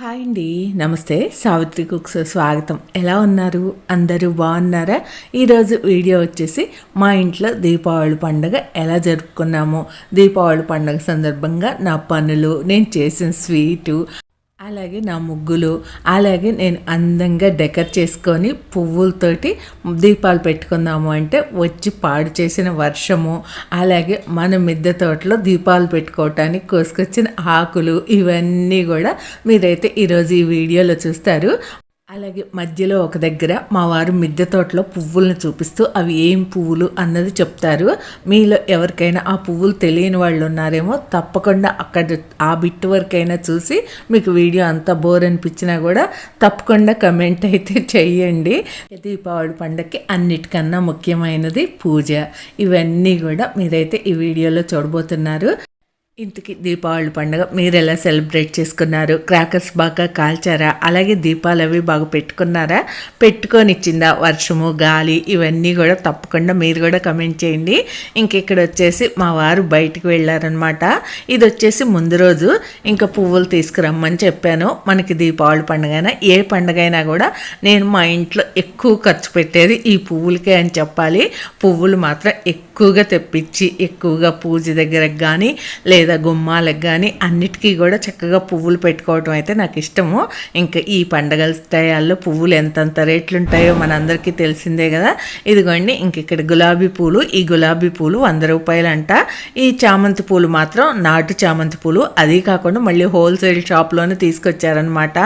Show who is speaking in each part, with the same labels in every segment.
Speaker 1: Hi అండి. నమస్తే. Savitri cooks స్వాగతం. ఎలా ఉన్నారు? అందరూ బాగున్నారా? ఈరోజు వీడియో వచ్చేసి మా ఇంట్లో దీపావళి పండుగ ఎలా జరుపుకున్నామో. దీపావళి పండుగ సందర్భంగా నా పనులు నేను చేసిన స్వీటు అలాగే నా ముగ్గులు అలాగే నేను అందంగా డెకర్ చేసుకొని పువ్వులతోటి దీపాలు పెట్టుకుందాము అంటే వచ్చి పాడు చేసిన వర్షము అలాగే మన మిద్దె తోటలో దీపాలు పెట్టుకోవటానికి కోసుకొచ్చిన ఆకులు ఇవన్నీ కూడా మీరైతే ఈరోజు ఈ వీడియోలో చూస్తారు. అలాగే మధ్యలో ఒక దగ్గర మా వారు మిద్దె తోటలో పువ్వులను చూపిస్తూ అవి ఏం పువ్వులు అన్నది చెప్తారు. మీలో ఎవరికైనా ఆ పువ్వులు తెలియని వాళ్ళు ఉన్నారేమో తప్పకుండా అక్కడ ఆ బిట్ వరకైనా చూసి మీకు వీడియో అంతా బోర్ అనిపించినా కూడా తప్పకుండా కమెంట్ అయితే చెయ్యండి. దీపావళి పండగకి అన్నిటికన్నా ముఖ్యమైనది పూజ. ఇవన్నీ కూడా మీరైతే ఈ వీడియోలో చూడబోతున్నారు. ఇంటికి దీపావళి పండుగ మీరు ఎలా సెలబ్రేట్ చేసుకున్నారు? క్రాకర్స్ బాగా కాల్చారా? అలాగే దీపాలు అవి బాగా పెట్టుకున్నారా? పెట్టుకొని ఇచ్చిందా వర్షము గాలి ఇవన్నీ కూడా తప్పకుండా మీరు కూడా కమెంట్ చేయండి. ఇంక ఇక్కడ వచ్చేసి మా వారు బయటికి వెళ్ళారనమాట ఇది వచ్చేసి ముందు రోజు ఇంకా పువ్వులు తీసుకురమ్మని చెప్పాను. మనకి దీపావళి పండుగ ఏ పండుగ అయినా కూడా నేను మా ఇంట్లో ఎక్కువ ఖర్చు పెట్టేది ఈ పువ్వులకే అని చెప్పాలి. పువ్వులు మాత్రం ఎక్కువగా తెప్పించి ఎక్కువగా పూజ దగ్గరకు కానీ లేదా లేదా గుమ్మాలకు కానీ అన్నిటికీ కూడా చక్కగా పువ్వులు పెట్టుకోవటం అయితే నాకు ఇష్టము. ఇంకా ఈ పండగల టయాల్లో పువ్వులు ఎంతంత రేట్లు ఉంటాయో మనందరికీ తెలిసిందే కదా. ఇదిగోండి ఇంక ఇక్కడ గులాబీ పూలు ఈ గులాబీ పూలు వంద రూపాయలు అంట ఈ చామంతి పూలు మాత్రం నాటు చామంతి పూలు. అది కాకుండా మళ్ళీ హోల్సేల్ షాప్లోనే తీసుకొచ్చారనమాట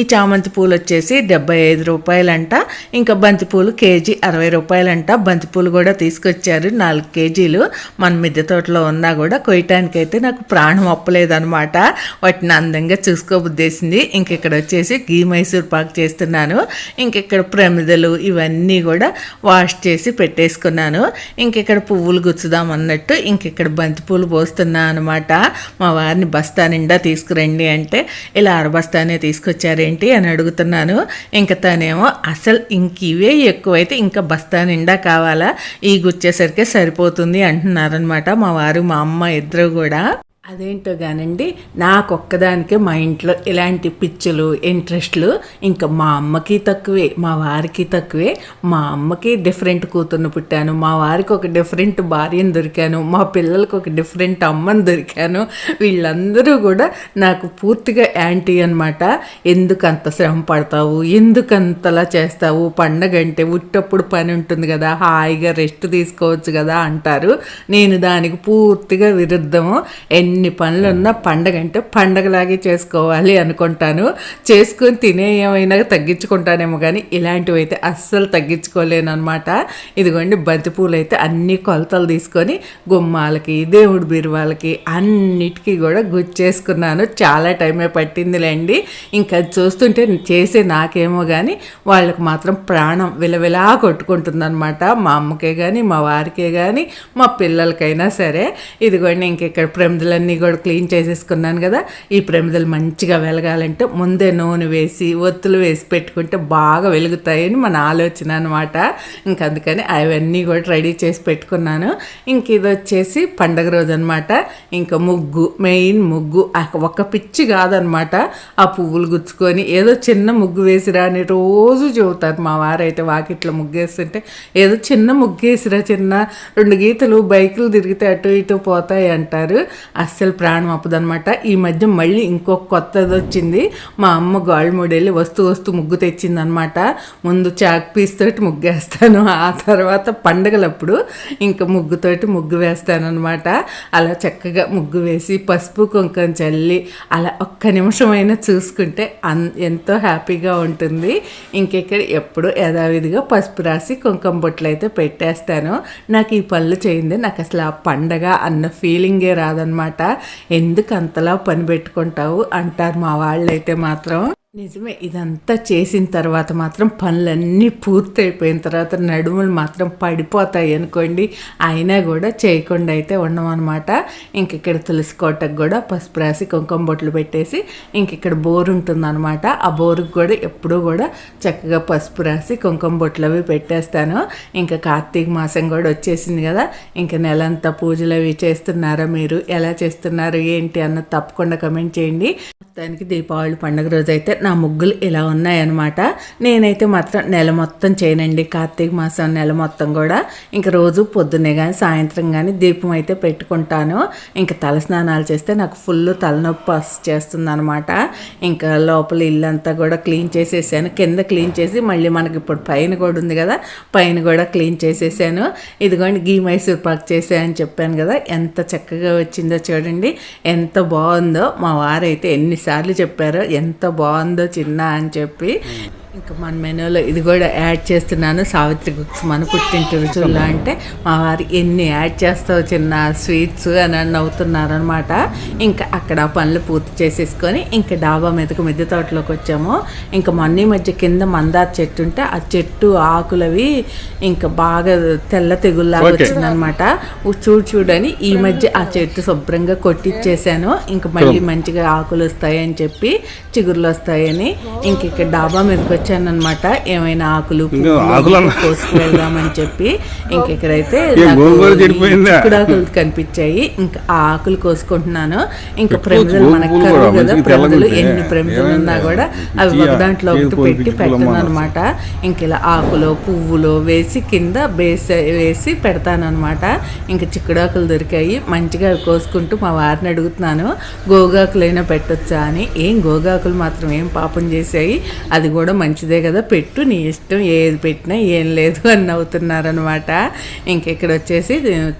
Speaker 1: ఈ చామంతి పూలు వచ్చేసి డెబ్బై ఐదు రూపాయలంట. ఇంకా బంతి పూలు కేజీ అరవై రూపాయలంట. బంతి పూలు కూడా తీసుకొచ్చారు నాలుగు కేజీలు. మన మిద్దె తోటలో ఉన్నా కూడా కొయ్యటానికి అయితే నాకు ప్రాణం అప్పలేదనమాట వాటిని అందంగా చూసుకోబుద్దేసింది. ఇంక ఇక్కడ వచ్చేసి గీ మైసూర్ పాక్ చేస్తున్నాను. ఇంక ఇక్కడ ప్రమిదలు ఇవన్నీ కూడా వాష్ చేసి పెట్టేసుకున్నాను. ఇంక ఇక్కడ పువ్వులు గుచ్చుదాం అన్నట్టు ఇంక ఇక్కడ బంతిపూలు పోస్తున్నా అనమాట మా వారిని బస్తా నిండా తీసుకురండి అంటే ఇలా అరబస్తానే తీసుకొచ్చారేంటి అని అడుగుతున్నాను. ఇంక తనేమో అసలు ఇంక ఇవే ఎక్కువైతే ఇంకా బస్తా నిండా కావాలా? ఈ గుచ్చేసరికి సరిపోతుంది అంటున్నారనమాట మా వారు మా అమ్మ ఇద్దరు కూడా. అదేంటో కానండి నాకొక్కదానికే మా ఇంట్లో ఇలాంటి పిచ్చులు ఇంట్రెస్ట్లు ఇంకా మా అమ్మకి తక్కువే మా వారికి తక్కువే. మా అమ్మకి డిఫరెంట్ కూతుర్ని పుట్టాను మా వారికి ఒక డిఫరెంట్ భార్యను దొరికాను మా పిల్లలకు ఒక డిఫరెంట్ అమ్మని దొరికాను. వీళ్ళందరూ కూడా నాకు పూర్తిగా యాంటీ అనమాట ఎందుకు అంత శ్రమ పడతావు ఎందుకు అంతలా చేస్తావు పండగ అంటే ఉట్టప్పుడు పని ఉంటుంది కదా హాయిగా రెస్ట్ తీసుకోవచ్చు కదా అంటారు. నేను దానికి పూర్తిగా విరుద్ధము. ఎన్ని పనులు ఉన్నా పండగ అంటే పండగలాగే చేసుకోవాలి అనుకుంటాను. చేసుకుని తినే ఏమైనా తగ్గించుకుంటానేమో కానీ ఇలాంటివి అయితే అస్సలు తగ్గించుకోలేను అనమాట ఇదిగోండి బంతిపూలు అయితే అన్ని కొలతలు తీసుకొని గుమ్మాలకి దేవుడి బీరువాలకి అన్నిటికీ కూడా గుచ్చేసుకున్నాను. చాలా టైమే పట్టిందిలేండి. ఇంకా చూస్తుంటే చేసే నాకేమో కానీ వాళ్ళకి మాత్రం ప్రాణం విలవిలా కొట్టుకుంటుంది అనమాట మా అమ్మకే కానీ మా వారికే కానీ మా పిల్లలకైనా సరే. ఇదిగోండి ఇంక ఇక్కడ ప్రమిదలన్నీ అన్నీ కూడా క్లీన్ చేసేసుకున్నాను కదా. ఈ ప్రమిదలు మంచిగా వెలగాలంటే ముందే నూనె వేసి ఒత్తులు వేసి పెట్టుకుంటే బాగా వెలుగుతాయని మన ఆలోచన అనమాట ఇంక అందుకని అవన్నీ కూడా రెడీ చేసి పెట్టుకున్నాను. ఇంక ఇది వచ్చేసి పండగ రోజు అనమాట ఇంకా ముగ్గు మెయిన్ ముగ్గు ఒక పిచ్చి కాదనమాట ఆ పువ్వులు గుచ్చుకొని ఏదో చిన్న ముగ్గు వేసిరా అని రోజు చెబుతారు మా వారైతే వాకిట్లో ముగ్గేస్తుంటే ఏదో చిన్న ముగ్గేసిరా చిన్న రెండు గీతలు బైకులు తిరిగితే అటు ఇటు పోతాయి అంటారు. అస్సలు ప్రాణం అప్పదనమాట ఈ మధ్య మళ్ళీ ఇంకొక కొత్తది వచ్చింది. మా అమ్మ గోల్డ్ మోడల్ వస్తూ వస్తూ ముగ్గు తెచ్చిందనమాట ముందు చాక్ పీస్ తోటి ముగ్గేస్తాను. ఆ తర్వాత పండగలప్పుడు ఇంకా ముగ్గుతోటి ముగ్గు వేస్తాను అనమాట అలా చక్కగా ముగ్గు వేసి పసుపు కుంకం చల్లి అలా ఒక్క నిమిషమైనా చూసుకుంటే అన్ ఎంతో హ్యాపీగా ఉంటుంది. ఇంకెక్కడ ఎప్పుడు యథావిధిగా పసుపు రాసి కుంకం బొట్లు అయితే పెట్టేస్తాను. నాకు ఈ పళ్ళు చేయింది నాకు అసలు ఆ పండగ అన్న ఫీలింగే రాదనమాట ఎందుకు అంతలా పని పెట్టుకుంటావు అంటారు మా వాళ్ళైతే మాత్రం. నిజమే ఇదంతా చేసిన తర్వాత మాత్రం పనులన్నీ పూర్తయిపోయిన తర్వాత నడుములు మాత్రం పడిపోతాయి అనుకోండి. అయినా కూడా చేయకుండా అయితే ఉండమన్నమాట ఇంక ఇక్కడ తులసి కోటకు కూడా పసుపు రాసి కుంకుమ బొట్లు పెట్టేసి ఇంక ఇక్కడ బోరు ఉంటుందన్నమాట. ఆ బోరుకు కూడా ఎప్పుడూ కూడా చక్కగా పసుపు రాసి కుంకుమ బొట్లు అవి పెట్టేస్తాను. ఇంకా కార్తీక మాసం కూడా వచ్చేసింది కదా ఇంకా నెలంతా పూజలు అవి చేస్తున్నారా మీరు? ఎలా చేస్తున్నారు? ఏంటి? అన్నది తప్పకుండా కమెంట్ చేయండి. మొత్తానికి దీపావళి పండుగ రోజు అయితే నా ముగ్గులు ఇలా ఉన్నాయన్నమాట. నేనైతే మాత్రం నెల మొత్తం చేయనండి. కార్తీక మాసం నెల మొత్తం కూడా. ఇంక రోజు పొద్దున్నే కానీ సాయంత్రం కానీ దీపం అయితే పెట్టుకుంటాను. ఇంకా తలస్నానాలు చేస్తే నాకు ఫుల్ తలనొప్పి చేస్తుంది అనమాట ఇంకా లోపల ఇల్లంతా కూడా క్లీన్ చేసేసాను. కింద క్లీన్ చేసి మళ్ళీ మనకి ఇప్పుడు పైన కూడా ఉంది కదా పైన కూడా క్లీన్ చేసేసాను. ఇదిగోండి గీ మైసూర్ పాక్ చేసాయని చెప్పాను కదా ఎంత చక్కగా వచ్చిందో చూడండి. ఎంత బాగుందో మా వారైతే ఎన్నిసార్లు చెప్పారో ఎంత బాగుందో చిన్న అని చెప్పి. ఇంకా మన మెనూలో ఇది కూడా యాడ్ చేస్తున్నాను. సావిత్రి కుక్స్ మన పుట్టింటి రుచుల్లో అంటే మా వారు ఎన్ని యాడ్ చేస్తావు చిన్న స్వీట్స్ అని నవ్వుతున్నారు అనమాట ఇంకా అక్కడ పనులు పూర్తి చేసేసుకొని ఇంకా డాబా మీదకి మిద్దె తోటలోకి వచ్చాము. ఇంకా మొన్న మధ్య కింద మందార చెట్టు ఉంటే ఆ చెట్టు ఆకులవి ఇంకా బాగా తెల్ల తెగుల్లాగా వచ్చిందనమాట చూడు చూడని ఈ మధ్య ఆ చెట్టు శుభ్రంగా కొట్టిచ్చేసాను. ఇంకా మళ్ళీ మంచిగా ఆకులు వస్తాయని చెప్పి చిగురులు వస్తాయని. ఇంక ఇక్కడ డాబా మీదకి వచ్చాను అనమాట ఏమైనా ఆకులు
Speaker 2: ఆకులు
Speaker 1: కోసుకు వెళ్దామని చెప్పి ఇంక ఇక్కడైతే
Speaker 2: ఏ
Speaker 1: నాకు
Speaker 2: గోంగూర చెడిపోయిందా?
Speaker 1: చిక్కుడాకులు కనిపించాయి. ఇంకా ఆ ఆకులు కోసుకుంటున్నాను. ఇంకా ప్రమిదలు మనకు కరువు కదా ప్రమిదలు ఎన్ని. ప్రమిదలు ఉన్నా? కూడా అవి ఒక దాంట్లో ఒకటి పెట్టి పెట్టాను అనమాట ఇంక ఇలా ఆకులో పువ్వులో వేసి కింద బేసి వేసి పెడతాను అనమాట ఇంకా చిక్కుడాకులు దొరికాయి. మంచిగా అవి కోసుకుంటూ మా వారిని అడుగుతున్నాను గోగాకులైనా పెట్టొచ్చా అని. ఏం గోగాకులు మాత్రం ఏం పాపం చేసాయి అది కూడా మంచిదే కదా పెట్టు నీ ఇష్టం ఏది పెట్టినా ఏం లేదు అని నవ్వుతున్నారనమాట ఇంక ఇక్కడ వచ్చేసి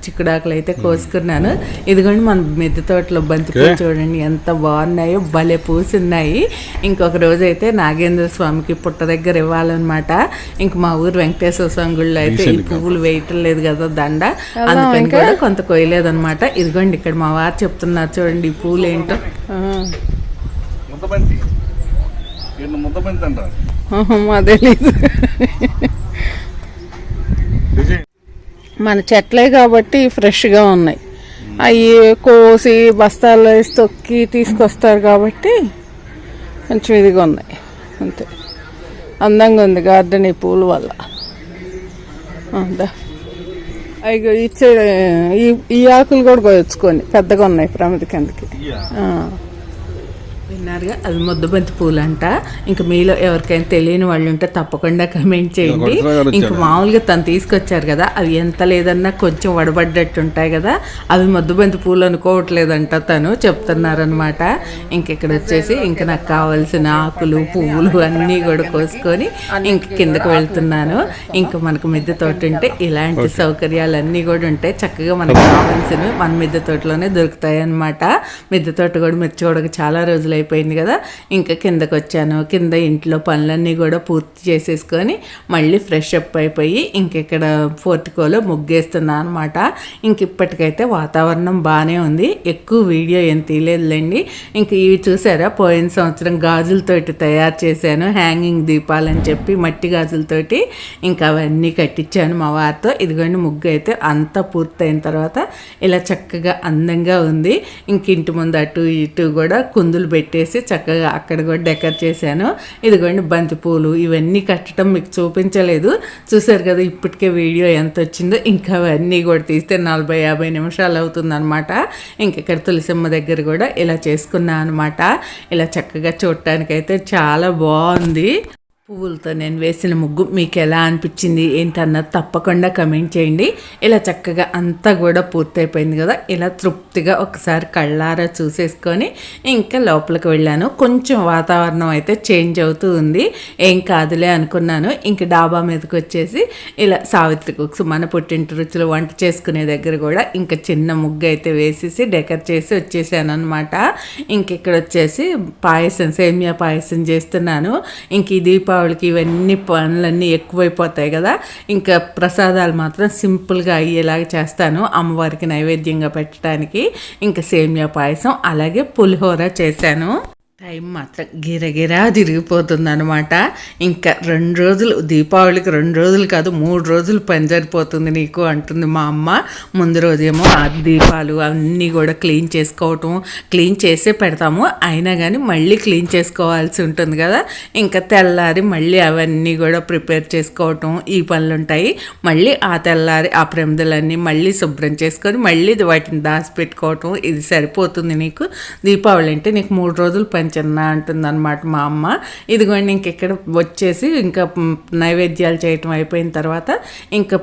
Speaker 1: చిక్కుడాకులు అయితే కోసుకున్నాను. ఇదిగోండి మన మిద్దె తోటలో బంతి పూలు చూడండి ఎంత బాగున్నాయో భలే పూసున్నాయి. ఇంకొక రోజు అయితే నాగేంద్ర స్వామికి పుట్ట దగ్గర ఇవ్వాలన్నమాట. ఇంక మా ఊరు వెంకటేశ్వర స్వామి గుళ్ళో అయితే ఈ పువ్వులు వేయటం లేదు కదా దండ. అందుకని కూడా కొంత కొయ్యలేదన్నమాట. ఇదిగోండి ఇక్కడ మా వారు చెప్తున్నారు చూడండి ఈ పూలు ఏంటో
Speaker 2: ముద్దబంతి. ముద్దబంతి అంట
Speaker 3: మా తెలీదు. మన చెట్లే కాబట్టి ఫ్రెష్గా ఉన్నాయి. అవి కోసి బస్తాల్లో వేసి తొక్కి తీసుకొస్తారు కాబట్టి కొంచెం ఇదిగా ఉన్నాయి. అంతే. అందంగా ఉంది గార్డెన్ ఈ పూల వల్ల. అవి ఇచ్చే ఈ ఈ ఆకులు కూడా కోయొచ్చుకొని పెద్దగా ఉన్నాయి ప్రమిది కిందకి.
Speaker 1: విన్నారుగా? అవి ముద్దబంతి పూలు అంట ఇంకా మీలో ఎవరికైనా తెలియని వాళ్ళు ఉంటే తప్పకుండా కమెంట్ చేయండి. ఇంకా మామూలుగా తను తీసుకొచ్చారు కదా అవి ఎంత లేదన్నా కొంచెం వడబడ్డట్టు ఉంటాయి కదా అవి ముద్దబంతి పూలు అనుకోవట్లేదంట తను చెప్తున్నారనమాట ఇంక ఇక్కడ వచ్చేసి ఇంకా నాకు కావాల్సిన ఆకులు పువ్వులు అన్నీ కూడా కోసుకొని ఇంక కిందకు వెళ్తున్నాను. ఇంకా మనకు మిద్దె తోట ఉంటే ఇలాంటి సౌకర్యాలన్నీ కూడా ఉంటాయి. చక్కగా మనకు కావాల్సినవి మన మిద్దె తోటలోనే దొరుకుతాయి అనమాట మిద్దె తోట కూడా మీరు చూడక చాలా రోజులు అయిపోయింది కదా. ఇంకా కిందకు వచ్చాను. కింద ఇంట్లో పనులన్నీ కూడా పూర్తి చేసేసుకొని మళ్ళీ ఫ్రెష్ అప్ అయిపోయి ఇంకెక్కడ పోర్టికోలో ముగ్గేస్తున్నాను అనమాట ఇంక ఇప్పటికైతే వాతావరణం బాగానే ఉంది. ఎక్కువ వీడియో ఏం తీయలేదులేండి. ఇంక ఇవి చూసారా? పోయిన సంవత్సరం గాజులతోటి తయారు చేశాను. హ్యాంగింగ్ దీపాలని చెప్పి మట్టి గాజులతోటి ఇంకా అవన్నీ కట్టించాను మా వారితో. ఇదిగోండి ముగ్గు అయితే అంతా పూర్తయిన తర్వాత ఇలా చక్కగా అందంగా ఉంది. ఇంక ఇంటి ముందు అటు ఇటు కూడా కుందులు పెట్టి పెట్టేసి చక్కగా అక్కడ కూడా డెకర్ చేశాను. ఇదిగోండి బంతిపూలు ఇవన్నీ కట్టడం మీకు చూపించలేదు. చూసారు కదా ఇప్పటికే వీడియో ఎంత వచ్చిందో. ఇంకా అవన్నీ కూడా తీస్తే నలభై యాభై నిమిషాలు అవుతుందన్నమాట. ఇంక ఇక్కడ తులసిమ్మ దగ్గర కూడా ఇలా చేసుకున్నాను అనమాట ఇలా చక్కగా చూడటానికైతే చాలా బాగుంది. పువ్వులతో నేను వేసిన ముగ్గు మీకు ఎలా అనిపించింది ఏంటన్నది తప్పకుండా కమెంట్ చేయండి. ఇలా చక్కగా అంతా కూడా పూర్తయిపోయింది కదా. ఇలా తృప్తిగా ఒకసారి కళ్ళారా చూసేసుకొని ఇంకా లోపలికి వెళ్ళాను. కొంచెం వాతావరణం అయితే చేంజ్ అవుతూ ఉంది. ఏం కాదులే అనుకున్నాను. ఇంక డాబా మీదకి వచ్చేసి ఇలా సావిత్రి కుక్స్ మన పుట్టింటి రుచులు వంట చేసుకునే దగ్గర కూడా ఇంకా చిన్న ముగ్గు అయితే వేసేసి డెకర్ చేసి వచ్చేసాను అనమాట ఇంక ఇక్కడ వచ్చేసి పాయసం సేమియా పాయసం చేస్తున్నాను. ఇంక ఈ దీపావళికి ఇవన్నీ పనులన్నీ ఎక్కువైపోతాయి కదా. ఇంకా ప్రసాదాలు మాత్రం సింపుల్గా అయ్యేలాగా చేస్తాను అమ్మవారికి నైవేద్యంగా పెట్టడానికి. ఇంకా సేమియా పాయసం అలాగే పులిహోర చేశాను. టైం మాత్రం గిరగిరా తిరిగిపోతుందనమాట ఇంకా రెండు రోజులు దీపావళికి రెండు రోజులు కాదు మూడు రోజులు పని సరిపోతుంది నీకు అంటుంది మా అమ్మ. ముందు రోజేమో ఆ దీపాలు అన్నీ కూడా క్లీన్ చేసుకోవటం క్లీన్ చేసే పెడతాము. అయినా కానీ మళ్ళీ క్లీన్ చేసుకోవాల్సి ఉంటుంది కదా. ఇంకా తెల్లారి మళ్ళీ అవన్నీ కూడా ప్రిపేర్ చేసుకోవటం ఈ పనులు ఉంటాయి మళ్ళీ ఆ తెల్లారి ఆ ప్రమిదలన్నీ మళ్ళీ శుభ్రం చేసుకొని మళ్ళీ వాటిని దాచిపెట్టుకోవటం ఇది సరిపోతుంది నీకు. దీపావళి అంటే నీకు మూడు రోజులు పని చిన్న అంటుంది అనమాట మా అమ్మ. ఇదిగోండి ఇంకెక్కడ వచ్చేసి ఇంకా నైవేద్యాలు చేయటం అయిపోయిన తర్వాత ఇంకా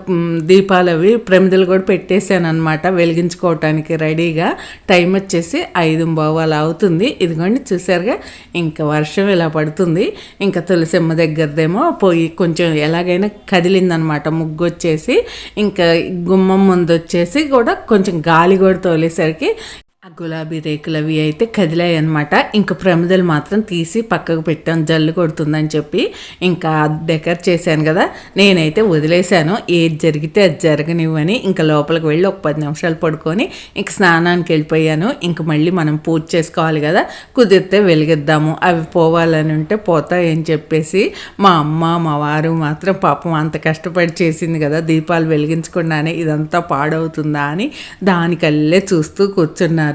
Speaker 1: దీపాలు అవి ప్రమిదలు కూడా పెట్టేశాను అనమాట వెలిగించుకోవటానికి రెడీగా టైం వచ్చేసి ఐదు బావాలు అవుతుంది. ఇదిగోండి చూసారుగా ఇంకా వర్షం ఇలా పడుతుంది. ఇంకా తులసిమ్మ దగ్గరదేమో పోయి కొంచెం ఎలాగైనా కదిలిందనమాట ముగ్గు వచ్చేసి ఇంకా గుమ్మం ముందు వచ్చేసి కూడా కొంచెం గాలి కూడా తోలేసరికి ఆ గులాబీ రేకులవి అయితే కదిలాయి అనమాట ఇంకా ప్రమిదలు మాత్రం తీసి పక్కకు పెట్టాను. జల్లు కొడుతుందని చెప్పి ఇంకా డెకర్ చేశాను కదా. నేనైతే వదిలేశాను. ఏది జరిగితే అది జరగనివ్వని ఇంకా లోపలికి వెళ్ళి ఒక పది నిమిషాలు పడుకొని ఇంక స్నానానికి వెళ్ళిపోయాను. ఇంక మళ్ళీ మనం పూజ చేసుకోవాలి కదా. కుదిరితే వెలిగిద్దాము. అవి పోవాలని ఉంటే పోతాయని చెప్పేసి మా అమ్మ మా వారు మాత్రం పాపం అంత కష్టపడి చేసింది కదా. దీపాలు వెలిగించకుండానే ఇదంతా పాడవుతుందా అని దానికల్లే చూస్తూ కూర్చున్నారు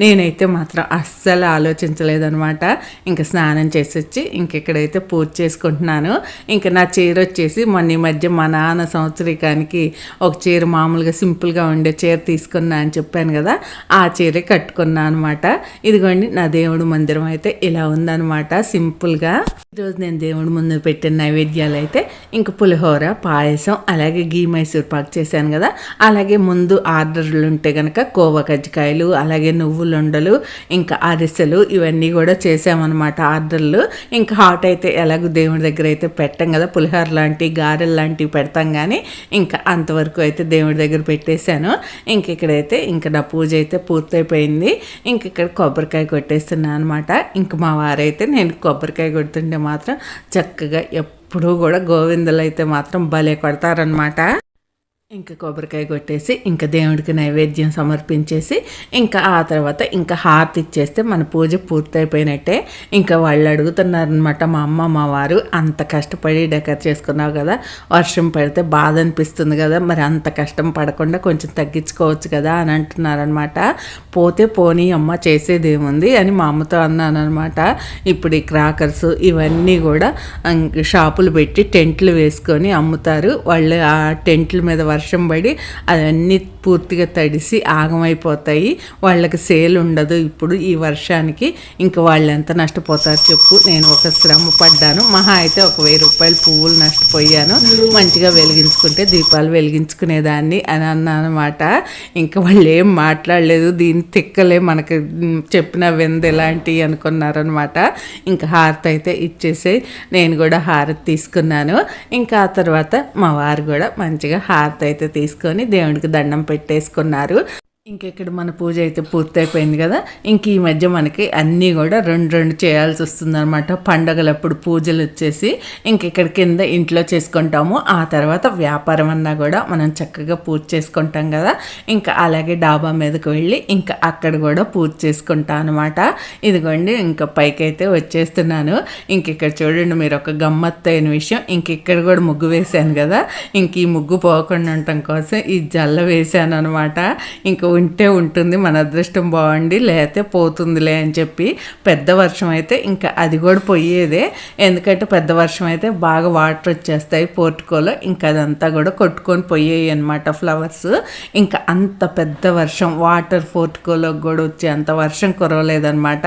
Speaker 1: నేనైతే మాత్రం అస్సలు ఆలోచించలేదనమాట ఇంకా స్నానం చేసి వచ్చి ఇంక ఇక్కడైతే పూజ చేసుకుంటున్నాను. ఇంకా నా చీర వచ్చేసి మొన్న ఈ మధ్య మా నాన్న సంవత్సరీకానికి ఒక చీర మామూలుగా సింపుల్గా ఉండే చీర తీసుకున్నా అని చెప్పాను కదా ఆ చీరే కట్టుకున్నా అనమాట ఇదిగోండి నా దేవుడు మందిరం అయితే ఇలా ఉందనమాట సింపుల్గా. ఈరోజు నేను దేవుడి ముందు పెట్టిన నైవేద్యాలు అయితే ఇంక పులిహోర పాయసం అలాగే గీ మైసూర్ పాక్ చేశాను కదా. అలాగే ముందు ఆర్డర్లు ఉంటే కనుక కోవ కజ్జికాయలు అలాగే అలాగే నువ్వులుండలు ఇంకా అరిసెలు ఇవన్నీ కూడా చేసామన్నమాట ఆర్డర్లు. ఇంకా హాట్ అయితే ఎలాగో దేవుడి దగ్గర అయితే పెట్టాం కదా పులిహోర లాంటి గారెలు లాంటివి పెడతాం కానీ ఇంకా అంతవరకు అయితే దేవుడి దగ్గర పెట్టేశాను. ఇంక ఇక్కడైతే ఇంకా నా పూజ అయితే పూర్తయిపోయింది. ఇంక ఇక్కడ కొబ్బరికాయ కొట్టేస్తున్నాను అనమాట ఇంక మా వారైతే నేను కొబ్బరికాయ కొడుతుంటే మాత్రం చక్కగా ఎప్పుడూ కూడా గోవిందలు అయితే మాత్రం భలే కొడతారనమాట ఇంకా కొబ్బరికాయ కొట్టేసి ఇంకా దేవుడికి నైవేద్యం సమర్పించేసి ఇంకా ఆ తర్వాత ఇంకా హారతి ఇచ్చేస్తే మన పూజ పూర్తయిపోయినట్టే. ఇంకా వాళ్ళు అడుగుతున్నారనమాట మా అమ్మ మా వారు అంత కష్టపడి డెకర్ చేసుకున్నావు కదా వర్షం పడితే బాధ అనిపిస్తుంది కదా మరి అంత కష్టం పడకుండా కొంచెం తగ్గించుకోవచ్చు కదా అని అంటున్నారనమాట పోతే పోనీ అమ్మ చేసేదేముంది అని మా అమ్మతో అన్నానమాట ఇప్పుడు ఈ క్రాకర్స్ ఇవన్నీ కూడా షాపులు పెట్టి టెంట్లు వేసుకొని అమ్ముతారు. వాళ్ళు ఆ టెంట్ల మీద వర్షం పడి అవన్నీ పూర్తిగా తడిసి ఆగమైపోతాయి. వాళ్ళకి సేల్ ఉండదు ఇప్పుడు ఈ వర్షానికి. ఇంకా వాళ్ళు ఎంత నష్టపోతారు చెప్పు. నేను ఒక శ్రమ పడ్డాను. మహా అయితే ఒక వెయ్యి రూపాయలు పువ్వులు నష్టపోయాను. మంచిగా వెలిగించుకుంటే దీపాలు వెలిగించుకునేదాన్ని అని అన్నాను అనమాట ఇంకా వాళ్ళు ఏం మాట్లాడలేదు. దీని తిక్కలే మనకి చెప్పిన వింద ఎలాంటివి అనుకున్నారనమాట ఇంకా హారతి అయితే ఇచ్చేసి నేను కూడా హారతి తీసుకున్నాను. ఇంకా ఆ తర్వాత మా వారు కూడా మంచిగా హారతి అయితే తీసుకొని దేవుడికి దండం పెట్టేసుకున్నారు. ఇంకెక్కడ మన పూజ అయితే పూర్తయిపోయింది కదా ఇంక ఈ మధ్య మనకి అన్నీ కూడా రెండు రెండు చేయాల్సి వస్తుందన్నమాట. పండగలప్పుడు పూజలు వచ్చేసి ఇంకెక్కడ కింద ఇంట్లో చేసుకుంటాము. ఆ తర్వాత వ్యాపారం అన్నా కూడా మనం చక్కగా పూజ చేసుకుంటాం కదా. ఇంకా అలాగే డాబా మీదకి వెళ్ళి ఇంకా అక్కడ కూడా పూజ చేసుకుంటాం అనమాట ఇదిగోండి ఇంకా పైకైతే వచ్చేస్తున్నాను. ఇంక ఇక్కడ చూడండి మీరు ఒక గమ్మత్తైన విషయం. ఇంక ఇక్కడ కూడా ముగ్గు వేశాను కదా. ఇంక ఈ ముగ్గు పోకుండా ఉండటం కోసం ఈ జల్ల వేశాను అనమాట ఇంకా ఉంటే ఉంటుంది మన అదృష్టం బాగుండి లేకపోతే పోతుందిలే అని చెప్పి పెద్ద వర్షం అయితే ఇంకా అది కూడా పోయేదే. ఎందుకంటే పెద్ద వర్షం అయితే బాగా వాటర్ వచ్చేస్తాయి పోర్టుకోలో ఇంకా అదంతా కూడా కొట్టుకొని పోయాయి అనమాట ఫ్లవర్స్. ఇంకా అంత పెద్ద వర్షం వాటర్ పోర్టుకోలో కూడా వచ్చే అంత వర్షం కురవలేదనమాట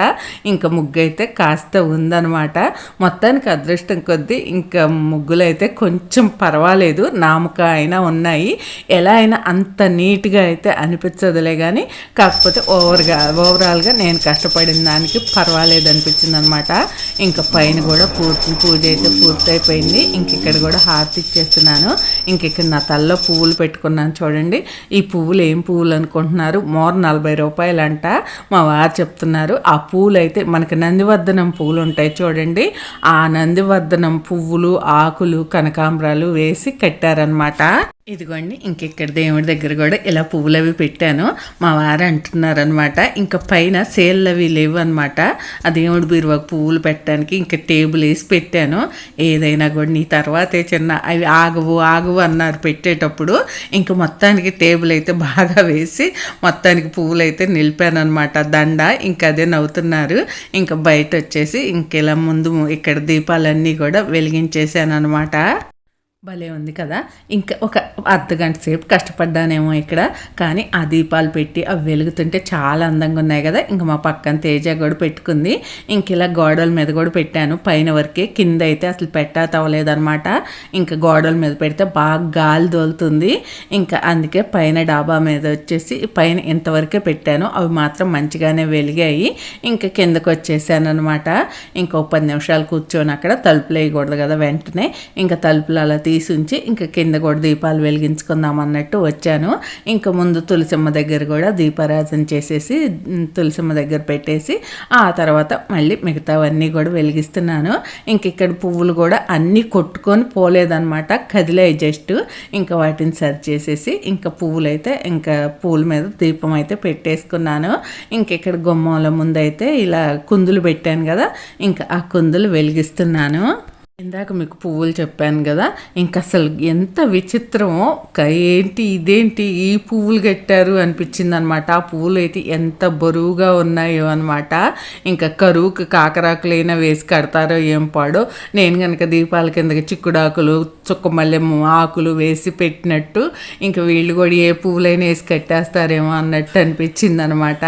Speaker 1: ఇంకా ముగ్గు అయితే కాస్త ఉందన్నమాట. మొత్తానికి అదృష్టం కొద్దీ ఇంకా ముగ్గులు అయితే కొంచెం పర్వాలేదు నామక అయినా ఉన్నాయి. ఎలా అయినా అంత నీట్గా అయితే అనిపించదు అనిపించదులే కానీ కాకపోతే ఓవర్గా ఓవరాల్గా నేను కష్టపడిన దానికి పర్వాలేదు అనిపించింది అనమాట ఇంకా పైన కూడా పూర్తి పూజ అయితే పూర్తయిపోయింది. ఇంక ఇక్కడ కూడా హారతి ఇచ్చేస్తున్నాను. ఇంక ఇక్కడ నా తల్లో పువ్వులు పెట్టుకున్నాను చూడండి. ఈ పువ్వులు ఏం పువ్వులు అనుకుంటున్నారు? మోర్ నలభై రూపాయలు అంట మా వారు చెప్తున్నారు ఆ పువ్వులు అయితే మనకి నందివర్ధనం పువ్వులు ఉంటాయి చూడండి. ఆ నందివర్ధనం పువ్వులు ఆకులు కనకాంబరాలు వేసి కట్టారనమాట. ఇదిగోండి ఇంకెక్కడ దేవుడి దగ్గర కూడా ఇలా పువ్వులు అవి పెట్టాను. మా వారు అంటున్నారనమాట ఇంకా పైన సేల్ అవి లేవు అనమాట ఆ దేవుడి బీరువాకు పువ్వులు పెట్టడానికి ఇంకా టేబుల్ వేసి పెట్టాను. ఏదైనా కూడా నీ తర్వాతే చిన్న అవి ఆగవు ఆగవు అన్నారు పెట్టేటప్పుడు. ఇంకా మొత్తానికి టేబుల్ అయితే బాగా వేసి మొత్తానికి పువ్వులు అయితే నిలిపాను అనమాట దండ ఇంకా అదే నవ్వుతున్నారు. ఇంకా బయట వచ్చేసి ఇంకెలా ముందు ఇక్కడ దీపాలన్నీ కూడా వెలిగించేసాను అనమాట భలే ఉంది కదా. ఇంకా ఒక అర్ధగంట సేపు కష్టపడ్డానేమో ఇక్కడ. కానీ ఆ దీపాలు పెట్టి అవి వెలుగుతుంటే చాలా అందంగా ఉన్నాయి కదా. ఇంకా మా పక్కన తేజ కూడా పెట్టుకుంది. ఇంక ఇలా గోడల మీద కూడా పెట్టాను. పైన వరకే కింద అయితే అసలు పెట్టా తవ్వలేదన్నమాట ఇంకా గోడల మీద పెడితే బాగా గాలి దోలుతుంది. ఇంకా అందుకే పైన డాబా మీద వచ్చేసి పైన ఇంతవరకే పెట్టాను. అవి మాత్రం మంచిగానే వెలిగాయి. ఇంకా కిందకు వచ్చేసాను అనమాట ఇంకో పది నిమిషాలు కూర్చొని అక్కడ తలుపులు వేయకూడదు కదా వెంటనే. ఇంకా తలుపులు అలా తీసి ఉంచి ఇంకా కింద కూడా దీపాలు వెలిగించుకుందాం అన్నట్టు వచ్చాను. ఇంకా ముందు తులసిమ్మ దగ్గర కూడా దీపారాధన చేసేసి తులసిమ్మ దగ్గర పెట్టేసి ఆ తర్వాత మళ్ళీ మిగతావన్నీ కూడా వెలిగిస్తున్నాను. ఇంక ఇక్కడ పువ్వులు కూడా అన్నీ కొట్టుకొని పోలేదన్నమాట కదిలాయి జస్ట్. ఇంకా వాటిని సరి చేసేసి ఇంకా పువ్వులు అయితే ఇంకా పూల మీద దీపం అయితే పెట్టేసుకున్నాను. ఇంకెక్కడ ఇక్కడ ముందైతే ఇలా కుందులు పెట్టాను కదా ఇంకా ఆ కుందులు వెలిగిస్తున్నాను. ఇందాక మీకు పువ్వులు చెప్పాను కదా ఇంకా అసలు ఎంత విచిత్రమో ఏంటి ఇదేంటి ఈ పువ్వులు కట్టారు అనిపించింది అనమాట ఆ పువ్వులు అయితే ఎంత బరువుగా ఉన్నాయో అనమాట ఇంకా కరువుకి కాకరాకులైనా వేసి కడతారో ఏం పాడో నేను కనుక దీపాల కిందకి చిక్కుడాకులు చుక్కమల్లెము ఆకులు వేసి పెట్టినట్టు ఇంకా వీళ్ళు కూడా ఏ పువ్వులైనా వేసి కట్టేస్తారేమో అన్నట్టు అనిపించింది అనమాట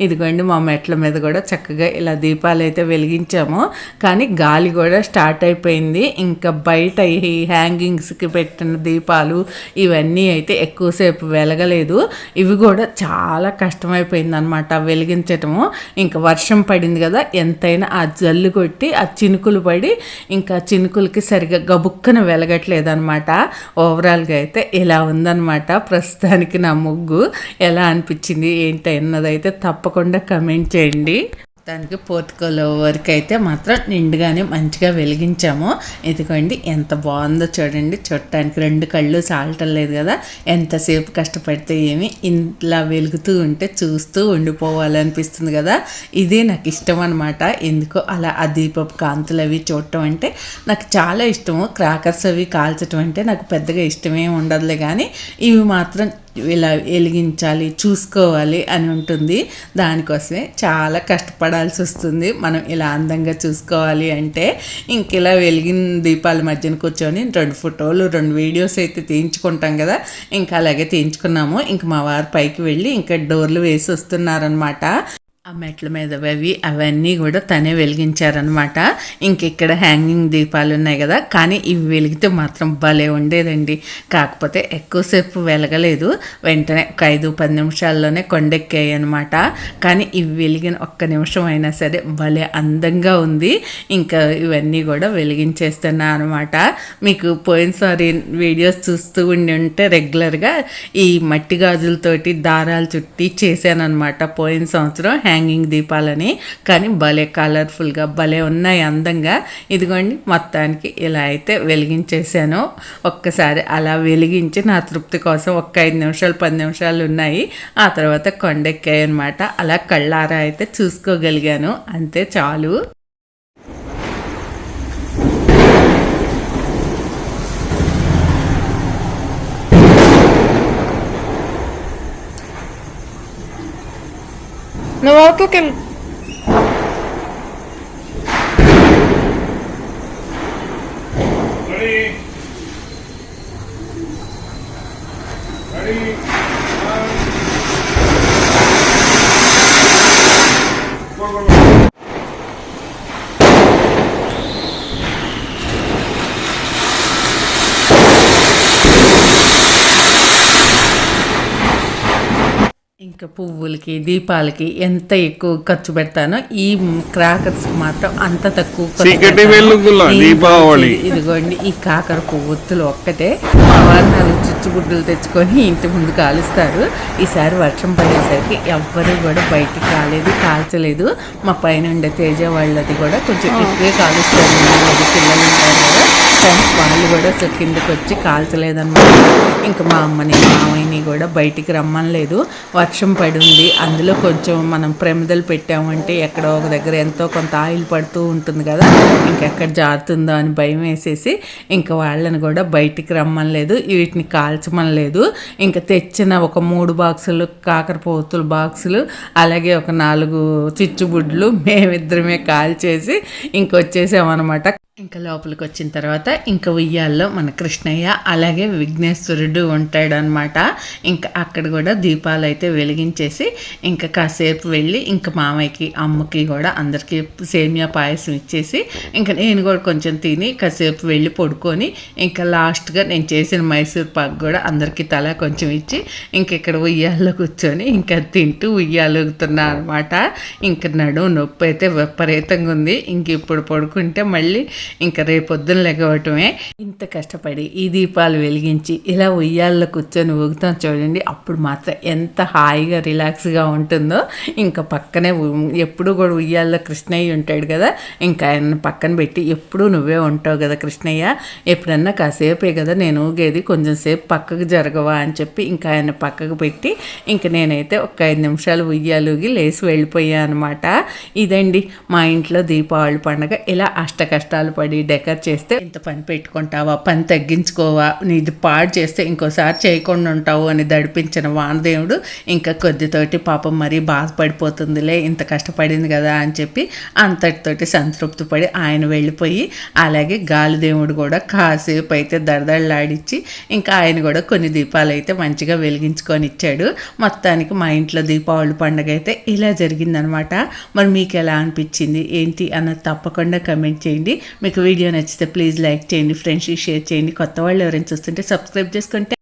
Speaker 1: ఇదిగోండి మా మెట్ల మీద కూడా చక్కగా ఇలా దీపాలు అయితే వెలిగించాము. కానీ గాలి కూడా స్టార్ట్ అయిపోయింది. ఇంకా బయట ఈ హ్యాంగింగ్స్కి పెట్టిన దీపాలు ఇవన్నీ అయితే ఎక్కువసేపు వెలగలేదు. ఇవి కూడా చాలా కష్టమైపోయింది అనమాట వెలిగించటము. ఇంకా వర్షం పడింది కదా ఎంతైనా ఆ జల్లు కొట్టి ఆ చినుకులు పడి ఇంకా చినుకులకి సరిగా గబుక్కన వెలగట్లేదు అనమాట ఓవరాల్గా అయితే ఇలా ఉందన్నమాట. ప్రస్తుతానికి నా ముగ్గు ఎలా అనిపించింది ఏంటి అన్నదైతే తప్పకుండా కమెంట్ చేయండి. దానికి పోర్టుకోలో వరకు అయితే మాత్రం నిండుగానే మంచిగా వెలిగించాము. ఇదిగోండి ఎంత బాగుందో చూడండి. చూడటానికి రెండు కళ్ళు సాల్టం లేదు కదా. ఎంతసేపు కష్టపడితే ఏమి ఇలా వెలుగుతూ ఉంటే చూస్తూ ఉండిపోవాలనిపిస్తుంది కదా. ఇదే నాకు ఇష్టం అనమాట ఎందుకో అలా ఆ దీపపు కాంతులు అవి చూడటం అంటే నాకు చాలా ఇష్టము. క్రాకర్స్ అవి కాల్చడం అంటే నాకు పెద్దగా ఇష్టమే ఉండదులే కానీ ఇవి మాత్రం ఇలా వెలిగించాలి చూసుకోవాలి అని ఉంటుంది. దానికోసమే చాలా కష్టపడాల్సి వస్తుంది. మనం ఇలా అందంగా చూసుకోవాలి అంటే ఇంక ఇలా వెలిగిన దీపాల మధ్యన కూర్చొని రెండు ఫోటోలు రెండు వీడియోస్ అయితే తీయించుకుంటాం కదా. ఇంకా అలాగే తీయించుకున్నాము. ఇంక మా వారు పైకి వెళ్ళి ఇంకా డోర్లు వేసి వస్తున్నారనమాట ఆ మెట్ల మీద అవి అవన్నీ కూడా తనే వెలిగించారనమాట ఇంకెక్కడ హ్యాంగింగ్ దీపాలు ఉన్నాయి కదా కానీ ఇవి వెలిగితే మాత్రం భలే ఉండేదండి. కాకపోతే ఎక్కువసేపు వెలగలేదు. వెంటనే ఒక ఐదు పది నిమిషాల్లోనే కొండెక్కాయి అనమాట కానీ ఇవి వెలిగిన ఒక్క నిమిషం అయినా సరే భలే అందంగా ఉంది. ఇంకా ఇవన్నీ కూడా వెలిగించేస్తున్నా అనమాట మీకు పోయినసారి వీడియోస్ చూస్తూ ఉండి ఉంటే రెగ్యులర్గా ఈ మట్టి గాజులతోటి దారాలు చుట్టి చేశానమాట పోయిన సంవత్సరం హ్యాంగింగ్ దీపాలని. కానీ భలే కలర్ఫుల్గా భలే ఉన్నాయి అందంగా. ఇదిగోండి మొత్తానికి ఇలా అయితే వెలిగించేసాను ఒక్కసారి అలా వెలిగించి నా తృప్తి కోసం ఒక్క ఐదు నిమిషాలు పది నిమిషాలు ఉన్నాయి. ఆ తర్వాత కొండెక్కాయి అనమాట అలా కళ్ళారా అయితే చూసుకోగలిగాను. అంతే చాలు.
Speaker 3: నువ్వు అవతలకి వెళ్ళు
Speaker 1: ఇంకా పువ్వులకి దీపాలకి ఎంత ఎక్కువ ఖర్చు పెడతానో ఈ క్రాకర్స్ మాత్రం అంత తక్కువ ఖర్చు
Speaker 2: దీపావళి.
Speaker 1: ఇదిగోండి ఈ కాకర పువ్వొత్తులు ఒక్కటే. నాలుగు చిచ్చుబుడ్డలు తెచ్చుకొని ఇంటి ముందు కాలుస్తారు. ఈసారి వర్షం పడేసరికి ఎవ్వరు కూడా బయటికి రాలేదు కాల్చలేదు. మా పైన ఉండే తేజ వాళ్ళది కూడా కొంచెం ఎక్కువే కాలుస్తారు. పిల్లలు ఉంటారు కదా. ఫ్రెండ్స్ వాళ్ళు కూడా అసలు కిందకు వచ్చి కాల్చలేదన్నమాట. ఇంకా మా అమ్మని మామయ్యని కూడా బయటికి రమ్మనలేదు. వర్షం పడి ఉంది అందులో కొంచెం మనం ప్రమిదలు పెట్టామంటే ఎక్కడో ఒక దగ్గర ఎంతో కొంత ఆయిల్ పడుతూ ఉంటుంది కదా ఇంకెక్కడ జారుతుందో అని భయం వేసేసి ఇంకా వాళ్ళని కూడా బయటికి రమ్మనలేదు. వీటిని కాల్చమనలేదు. ఇంకా తెచ్చిన ఒక మూడు బాక్సులు కాకరపోతుల బాక్సులు అలాగే ఒక నాలుగు చిచ్చుబుడ్లు మేమిద్దరమే కాల్చేసి ఇంకొచ్చేసామన్నమాట. ఇంకా లోపలికి వచ్చిన తర్వాత ఇంకా ఉయ్యాల్లో మన కృష్ణయ్య అలాగే విఘ్నేశ్వరుడు ఉంటాడనమాట ఇంకా అక్కడ కూడా దీపాలు అయితే వెలిగించేసి ఇంకా కాసేపు వెళ్ళి ఇంకా మామయ్యకి అమ్మకి కూడా అందరికీ సేమియా పాయసం ఇచ్చేసి ఇంకా నేను కూడా కొంచెం తిని కాసేపు వెళ్ళి పడుకొని ఇంకా లాస్ట్గా నేను చేసిన మైసూర్ పాక్ కూడా అందరికీ తల కొంచెం ఇచ్చి ఇంక ఇక్కడ ఉయ్యాల్లో కూర్చొని ఇంకా తింటూ ఉయ్యాలుగుతున్నా అనమాట ఇంకా నడుము నొప్పి అయితే విపరీతంగా ఉంది. ఇంక ఇప్పుడు పడుకుంటే మళ్ళీ ఇంకా రేపొద్దున లెగవటమే ఇంత కష్టపడి ఈ దీపాలు వెలిగించి ఇలా ఉయ్యాల్లో కూర్చొని ఊగుతాం చూడండి. అప్పుడు మాత్రం ఎంత హాయిగా రిలాక్స్గా ఉంటుందో. ఇంకా పక్కనే ఎప్పుడు కూడా ఉయ్యాల్లో కృష్ణయ్య ఉంటాడు కదా. ఇంకా ఆయన పక్కన పెట్టి ఎప్పుడు నువ్వే ఉంటావు కదా కృష్ణయ్య. ఎప్పుడన్నా కాసేపే కదా నేను ఊగేది కొంచెం సేపు పక్కకు జరగవా అని చెప్పి ఇంకా ఆయన పక్కకు పెట్టి ఇంకా నేనైతే ఒక ఐదు నిమిషాలు ఉయ్యాలుగి లేచి వెళ్ళిపోయా అనమాట ఇదండి మా ఇంట్లో దీపావళి పండగ. ఇలా అష్ట కష్టాలు పడి డెకర్ చేస్తే ఇంత పని పెట్టుకుంటావా? పని తగ్గించుకోవా? నీది పాడు చేస్తే ఇంకోసారి చేయకుండా ఉంటావు అని దడిపించిన వానదేవుడు ఇంకా కొద్దితోటి పాపం మరీ బాధపడిపోతుందిలే ఇంత కష్టపడింది కదా అని చెప్పి అంతటితోటి సంతృప్తి పడి ఆయన వెళ్ళిపోయి అలాగే గాలిదేవుడు కూడా కాసేపు అయితే దడదళ్ళాడిచ్చి ఇంకా ఆయన కూడా కొన్ని దీపాలు అయితే మంచిగా వెలిగించుకొని ఇచ్చాడు మొత్తానికి మా ఇంట్లో దీపావళి పండుగ అయితే ఇలా జరిగిందనమాట. మరి మీకు ఎలా అనిపించింది? ఏంటి? అన్నది తప్పకుండా కమెంట్ చేయండి. మీకు వీడియో నచ్చితే ప్లీజ్ లైక్ చేయండి ఫ్రెండ్స్కి షేర్ చేయండి. కొత్త వాళ్ళు ఎవరైనా చూస్తుంటే సబ్స్క్రైబ్ చేసుకుంటే